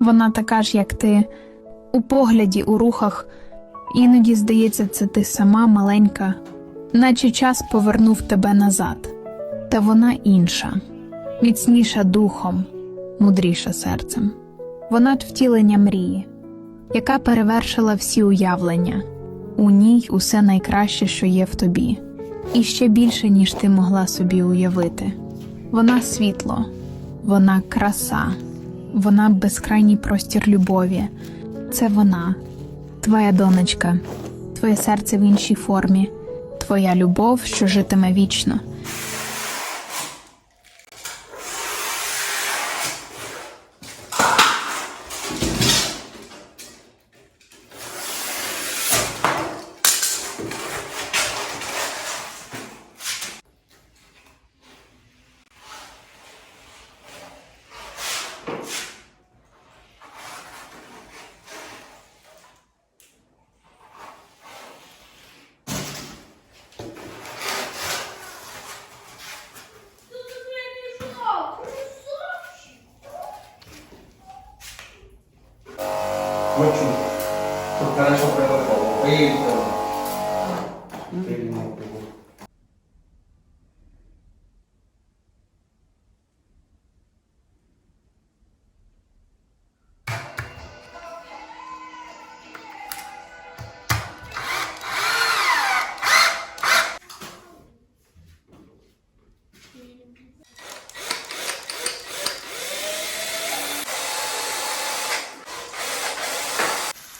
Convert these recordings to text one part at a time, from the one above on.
Вона така ж, як ти, у погляді, у рухах. Іноді здається, це ти сама маленька, наче час повернув тебе назад. Та вона інша, міцніша духом, мудріша серцем. Вона втілення мрії, яка перевершила всі уявлення. У ній усе найкраще, що є в тобі, і ще більше, ніж ти могла собі уявити. Вона світло, вона краса, вона безкрайній простір любові. Це вона, твоя донечка, твоє серце в іншій формі, твоя любов, що житиме вічно. Хочу. Тут хорошо приготовлено. Поїдьте.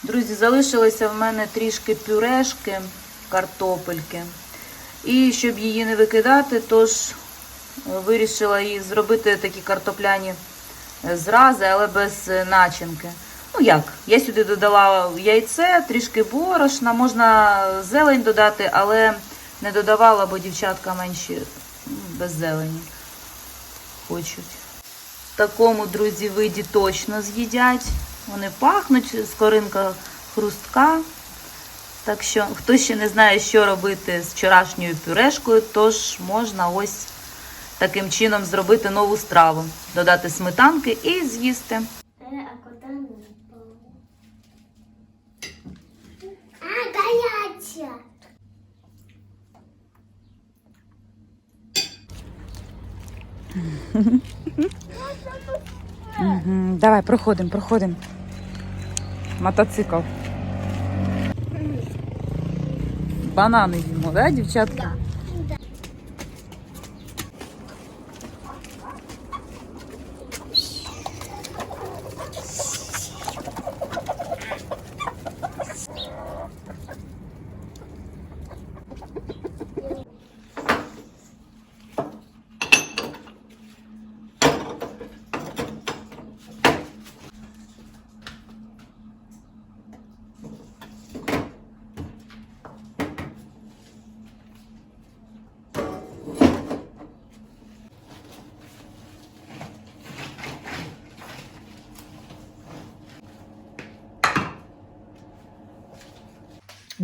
Друзі, залишилося в мене трішки пюрешки, картопельки. І щоб її не викидати, тож е, вирішила її зробити такі картопляні е, зрази, але без е, начинки. Ну як? Я сюди додала яйце, трішки борошна, можна зелень додати, але не додавала, бо дівчатка менші без зелені хочуть. В такому, друзі, виді точно з'їдять. Вони пахнуть, скоринка хрустка. Так що, хто ще не знає, що робити з вчорашньою пюрешкою, тож можна ось таким чином зробити нову страву. Додати сметанки і з'їсти. Е. Давай, проходимо, проходимо. Мотоцикл. Банани їмо, да, дівчатка?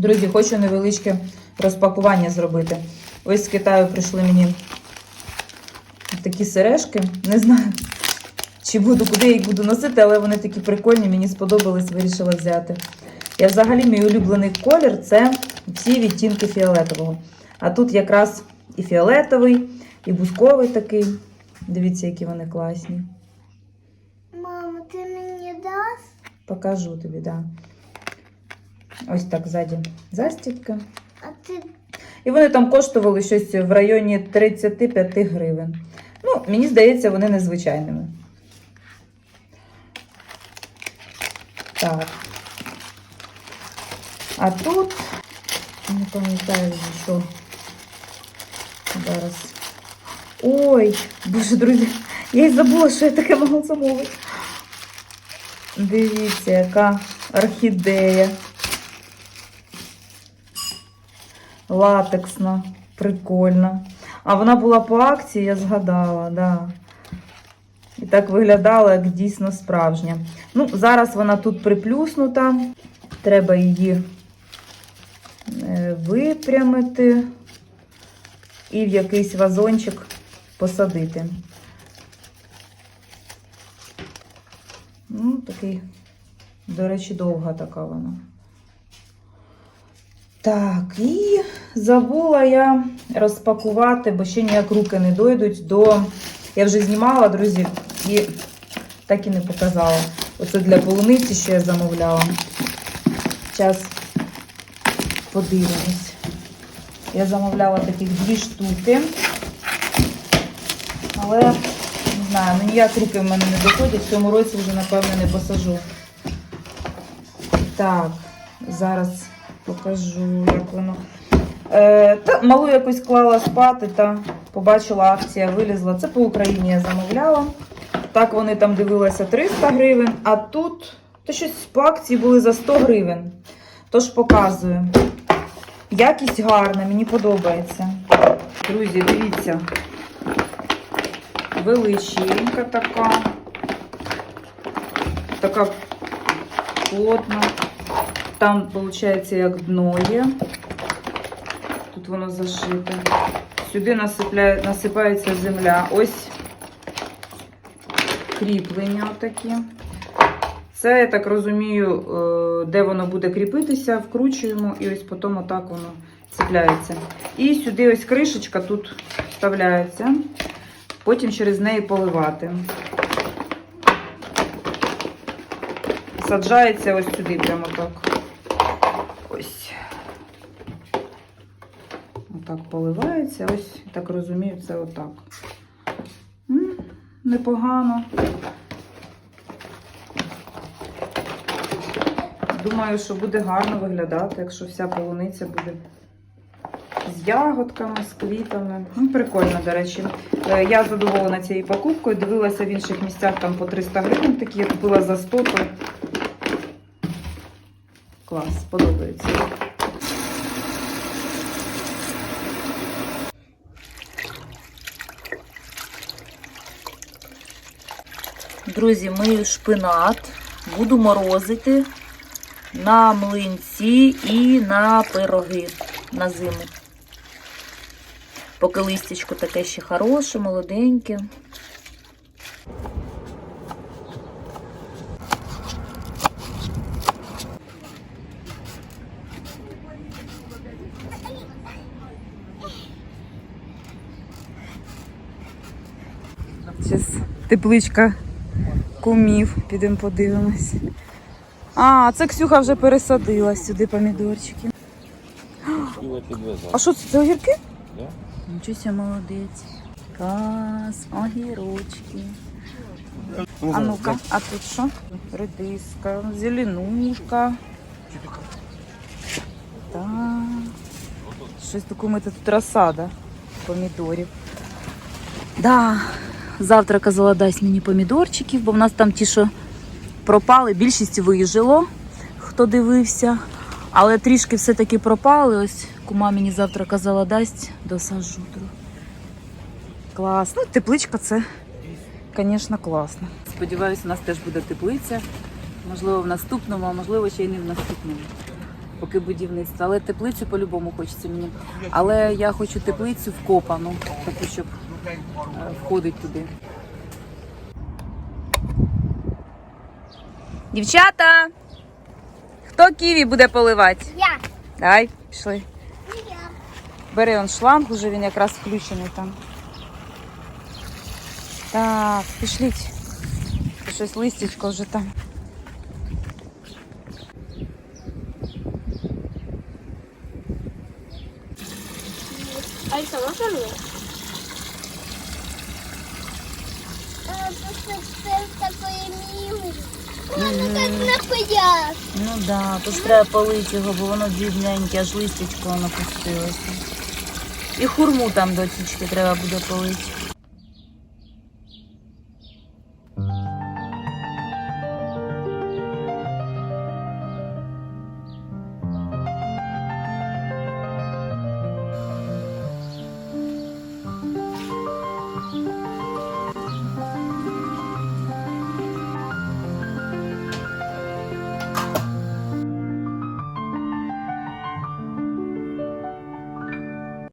Друзі, хочу невеличке розпакування зробити. Ось з Китаю прийшли мені такі сережки. Не знаю, чи буду, куди їх буду носити, але вони такі прикольні, мені сподобались, вирішила взяти. Я взагалі мій улюблений колір це всі відтінки фіолетового. А тут якраз і фіолетовий, і бусковий такий. Дивіться, які вони класні. Мама, ти мені дасть? Покажу тобі, так. Да. Ось так ззаді застібка. А ти І вони там коштували щось в районі 35 гривень. Ну, мені здається, вони незвичайними. Так. А тут, не пам'ятаю, що зараз. Ой, боже, друзі, я й забула, що я таке могла замовити. Дивіться, яка орхідея. латексна, прикольна. А вона була по акції, я згадала, да. І так виглядала, як дійсно справжня. Ну, Зараз вона тут приплюснута. Треба її е, випрямити і в якийсь вазончик посадити. Ну, такий, до речі, довга така вона. Так, і забула я розпакувати, бо ще ніяк руки не дойдуть до. Я вже знімала, друзі, і так і не показала. Оце для полуниці, що я замовляла. Зараз подивимось. Я замовляла таких дві штуки. Але не знаю, ну ніяк руки в мене не доходять. В цьому році вже, напевно, не посажу. Так, зараз покажу, як воно. Е, та, малу якось клала спати та побачила акція, вилізла. Це по Україні я замовляла. Так вони там дивилися 300 гривень, а тут то щось по акції були за 100 гривень. Тож показую. Якість гарна, мені подобається. Друзі, дивіться. Величенька така. Така плотна. Там, виходить, як дно є. Тут воно зашите. Сюди насипається земля. Ось кріплення отакі. Це, я так розумію, е, де воно буде кріпитися, вкручуємо і ось потім отак воно цепляється. І сюди ось кришечка тут вставляється. Потім через неї поливати. Саджається ось сюди, прямо так. Ось. Отак поливається. Ось, так розумію, це отак. Непогано. Думаю, що буде гарно виглядати, якщо вся полуниця буде з ягодками, з квітами. Ну, прикольно, до речі. Е, Я задоволена цією покупкою. Дивилася в інших місцях там по 300 гривень такі, я купила за 100, то клас, подобається. Друзі, мию шпинат, буду морозити на млинці і на пироги на зиму. Поки листячко таке ще хороше, молоденьке. Тепличка кумів, підемо подивимось. А, це Ксюха вже пересадила сюди помідорчики. А що це? Це огірки? Да. Себе, молодець. Клас, огірочки. А ну-ка, а тут що? Редиска, зеленушка. Так. Щось таке ми тут розсада помідорів. Да. Завтра казала, дасть мені помідорчиків, бо в нас там ті, що пропали, більшість вижило, хто дивився. Але трішки все-таки пропали. Ось кума мені завтра казала, дасть, досажу. Клас. Ну, тепличка це, звісно, класно. Сподіваюся, у нас теж буде теплиця. Можливо, в наступному, а можливо, ще й не в наступному. Поки будівництво. Але теплицю по-любому хочеться мені. Але я хочу теплицю вкопану, таку, щоб входить туди. Дівчата! Хто ківі буде поливати? Я. Давай, пішли. Я. Бери он шланг, уже він якраз включений там. Так, пішліть. Щось листячко вже там. Алиса, можно мне? Це такої. Воно так нападять. Ну да, тут треба полити його, бо воно дрібненьке, аж листячко напустилося. І хурму там до тічки треба буде полити.